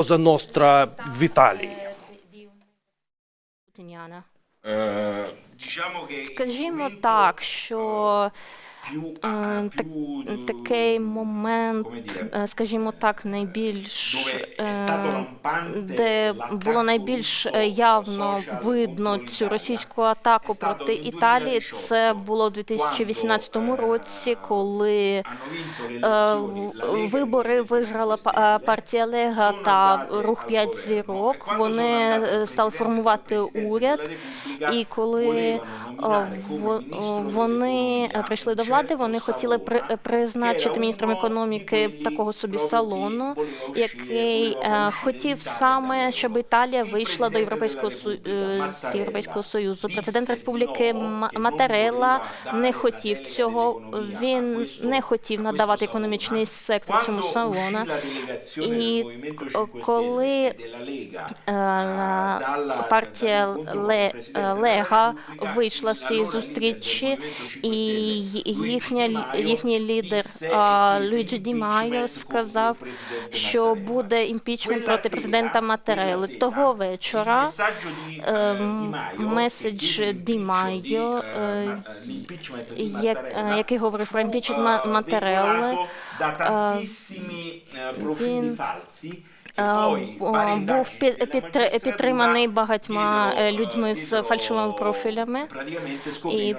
Коза Ностра в Італії? Che Скажімо так, що е, ah, такий момент, е, скажімо так, найбільш е, де було найбільш е, явно видно цю російську атаку проти Італії. 2018, Це було у 2018 quando, році, е, коли Е, e Вибори виграла е, партія Лега та рух п'ять зірок. E Вони е, стали формувати уряд. І коли е, ministro вони прийшли до влади, вони хотіли при- призначити міністром економіки такого собі салону, який е, хотів саме, щоб Італія вийшла до Європейського е, Європейського Союзу. Президент Республіки no, Ма- che non Матерелла voleva не хотів цього. Він не хотів надавати економічний сектор цьому delegazione І del Movimento о, 5 коли e Е, партія Ле- Лега вийшла з цієї зустрічі, Movimento 5 і їхня їхній лідер Луїджі Ді Майо сказав, що буде імпічмент проти президента Матерели. Того вечора е, eh, меседж Ді Майо, е, eh, е, який говорив про імпічмент eh, Матерели, eh, він, Е, був підтриманий багатьма е, людьми з фальшивими профілями. І,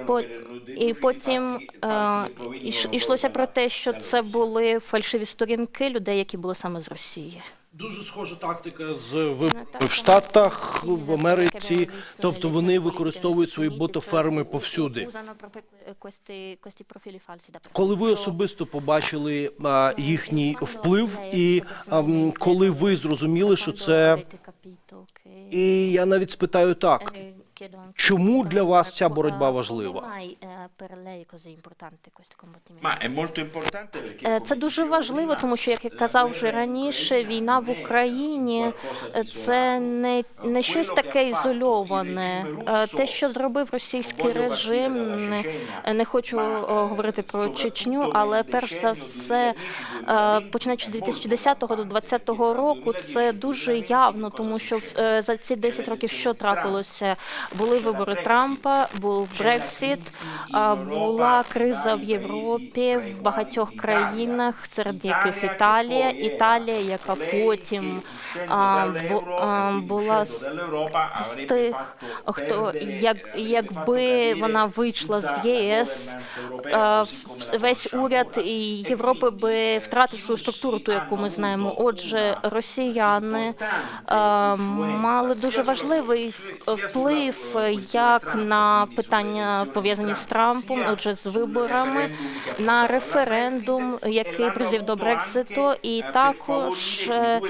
і потім е, йшлося про те, що це були фальшиві сторінки людей, які були саме з Росії. Дуже схожа тактика з виборами в Штатах, в Америці. Тобто вони використовують свої ботоферми повсюди. Коли ви особисто побачили а, їхній вплив, і коли ви зрозуміли, що це і я навіть спитаю так: чому для вас ця боротьба важлива? Importante perché Е, come Це дуже важливо, тому що, як я казав вже раніше, війна в Україні це не, не щось таке ізольоване. Е, Те, що зробив російський режим, не, не хочу е, говорити про Чечню, але перш за все, 2010-2020 е, починаючи з è molto 2010 до lampante, 2020 року, це дуже явно, тому що е, за ці 10 років що трапилося? Були вибори. Трампа, був Europa, була криза в Європі, в багатьох країнах, серед яких Італія, Італія, яка потім e була з з тих, хто як, якби вона вийшла з єС, е, весь уряд і E Європи би eh, втратив свою структуру, ту, яку ми знаємо. Отже, росіяни е, мали дуже важливий вплив eh, е, як на питання пов'язані з Трампом, отже, з виборами, на референдум, e який призвів до Брекситу, і eh, також е,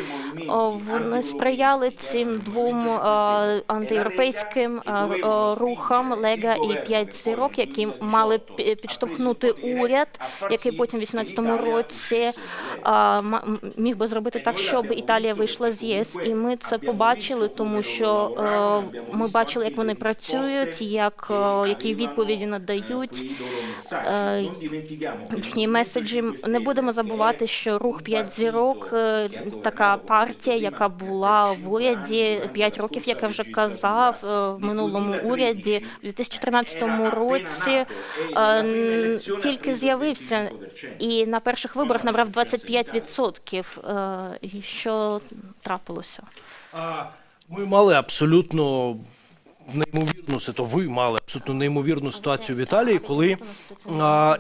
вони сприяли цим двом Movimento е, 5 Stelle e la антиєвропейським е, е, рухам Лега і п'ять зірок, які 2018 мали підштовхнути уряд, який потім в che 18-му l'Italia році міг би зробити так, щоб Італія вийшла з ЄС, і ми це побачили, тому що е, ми бачили, як вони працюють, як е, які відповіді надають. Е, Їхні меседжі не будемо забувати, що рух п'ять зірок така партія, яка була в уряді п'ять років, як я вже казав, в минулому уряді в 2013 році тільки з'явився і на перших виборах набрав 25%. Е, і Що трапилося? Ми мали абсолютно неймовірну ситуацію. Ви мали абсолютно неймовірну ситуацію в Італії, коли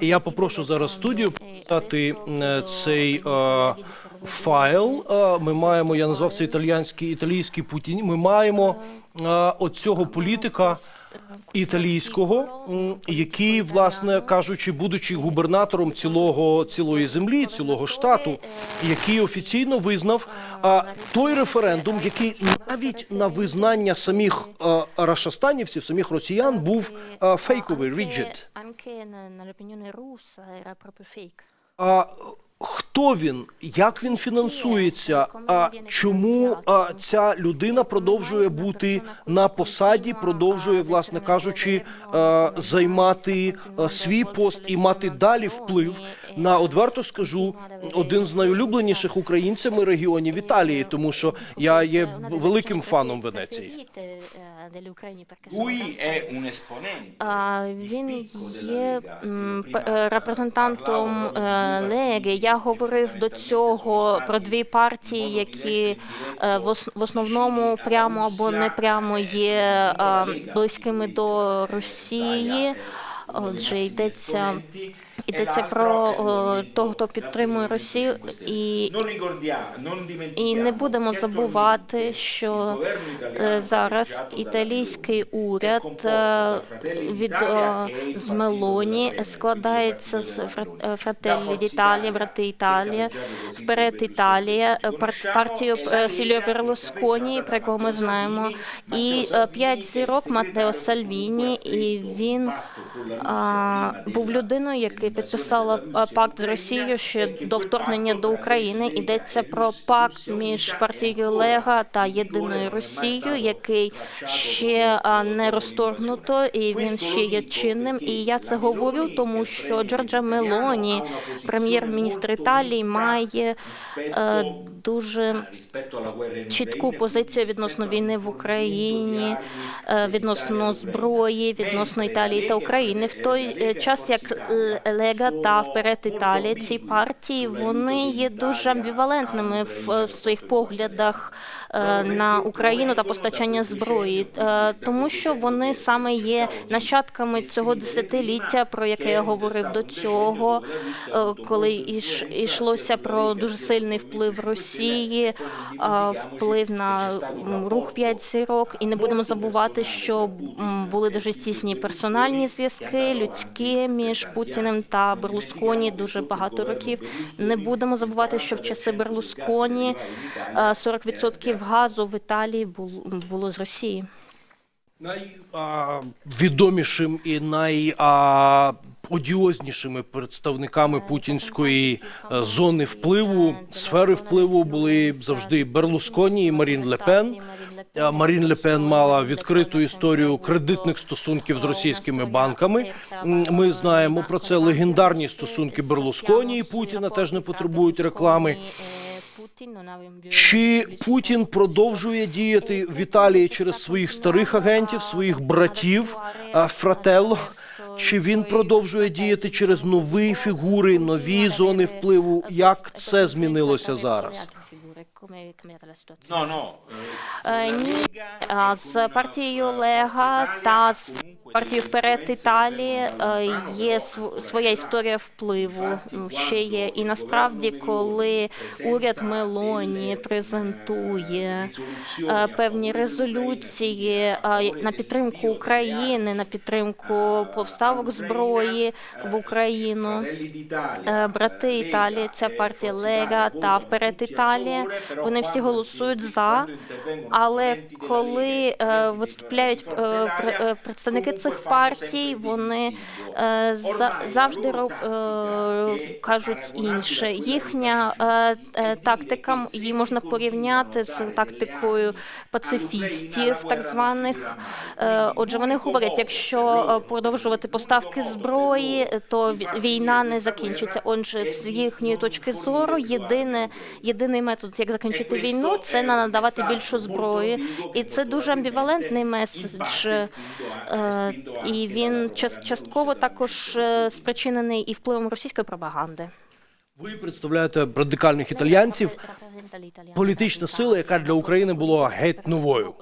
і я попрошу зараз студію показати е, цей е, файл. Ми маємо, я назвав це італійський італійський Путін. Ми маємо оцього політика. Італійського, який, власне кажучи, будучи губернатором цілого цілої землі, цілого штату, який офіційно визнав той референдум, який навіть на визнання самих рашастанівців, самих росіян, був фейковий proprio. А хто він? Як він фінансується? А чому а, ця людина продовжує бути на посаді, продовжує, власне кажучи, а, займати а, свій пост і мати далі вплив? на одверто скажу один з найулюбленіших українцями регіонів Італії, тому що я є великим фаном Венеції. Він є е, репрезентантом е, Леги. Я говорив до цього про дві партії, які е, в ос- основному прямо або не прямо є е, близькими до Росії. Отже, йдеться йдеться про е, того, хто підтримує Росію, і, і не будемо забувати, що е, зараз італійський уряд е, від е, з Мелоні складається з Фра- е, Фрателлі брати Італія, вперед Італія, партію е, Філіо Берлусконі, про якого ми знаємо, і п'ять зірок Матео Сальвіні, і він був людиною, який підписала пакт з Росією ще до вторгнення до України. Йдеться про пакт між партією Лега та єдиною Росією, який ще не розторгнуто, і він ще є чинним. І я це говорю, тому що Джорджа Мелоні, прем'єр-міністр Італії, має е, дуже чітку позицію відносно війни в Україні, е, відносно зброї, відносно Італії та України. В той е, час як Лега та вперед Італія, ці партії вони є дуже амбівалентними в, в своїх поглядах е, на Україну та постачання зброї, е, тому що вони саме є нащадками цього десятиліття, про яке я говорив до цього, е, коли йшлося про дуже сильний вплив Росії, вплив на рух п'ять зірок. І не будемо забувати, що були дуже тісні персональні зв'язки, людські між Путіним та Берлусконі дуже багато років. Не будемо забувати, що в часи Берлусконі е, 40% газу в Італії було з Росії. Найвідомішим і най одіознішими представниками путінської е, зони впливу, сфери впливу були завжди Берлусконі і Марін Лепен. Е, Марін Лепен мала відкриту історію кредитних стосунків з російськими банками. Ми знаємо про це легендарні стосунки Берлусконі і Путіна теж не потребують реклами. Чи Путін продовжує діяти в Італії через своїх старих агентів, своїх братів Фрателло? Чи він продовжує діяти через нові фігури, нові зони впливу? Як це змінилося зараз? No, no. Е, Ні, з партією Лега та з партією вперед Італії е, є св- своя історія впливу. Ще є і насправді, коли уряд Мелоні презентує е, певні резолюції е, на підтримку України, на підтримку поставок зброї в Україну. Брати Італії, ця партія Лега та вперед Італія. Вони всі голосують за. Але коли виступляють пр- представники цих партій, вони е, за- завжди е, кажуть інше. Їхня е, тактика її можна порівняти з тактикою пацифістів, так званих. Отже, вони говорять, якщо продовжувати поставки зброї, то ві- війна не закінчиться. Отже, з їхньої точки зору, єдине, єдиний метод, як закінчити війну, це надавати більшу зброю. І це дуже амбівалентний меседж. Е, І він час- частково також е, спричинений і впливом російської пропаганди. Ви представляєте радикальних італіянців, політична сила, яка для України була геть новою.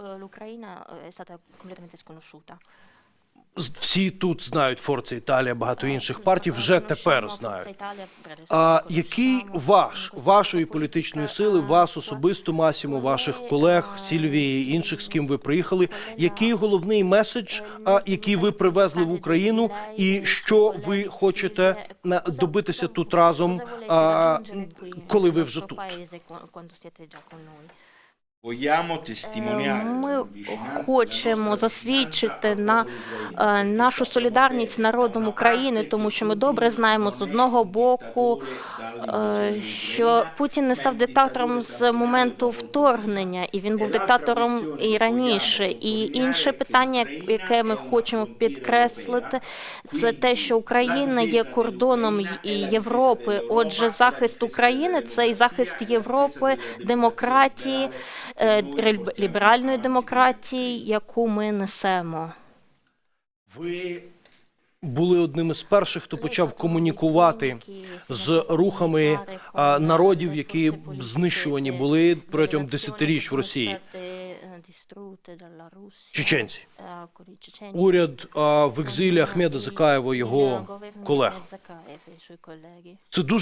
Всі тут знають Форца Італія, багато інших партій вже тепер знають. А який ваш вашої політичної сили, вас особисто Масімо, ваших колег, Сільвії, інших, з ким ви приїхали? Який головний меседж, який ви привезли в Україну, і що ви хочете на- добитися тут разом, коли ви вже тут? Testimoniare Ми хочемо засвідчити на е, нашу солідарність з народом України, тому що ми добре знаємо з одного боку е, що Путін не став диктатором з моменту вторгнення, і він був диктатором і раніше. І інше питання, яке ми хочемо підкреслити, це те, що Україна є кордоном Європи. Отже, захист України це і захист Європи, демократії, е, ліберальної демократії, яку ми несемо. Ви були одним із перших, хто почав комунікувати з рухами народів, які знищувані були протягом десятиріч в Росії. Чеченці. Уряд в екзилі Ахмеда Закаєва, його колег. Це дуже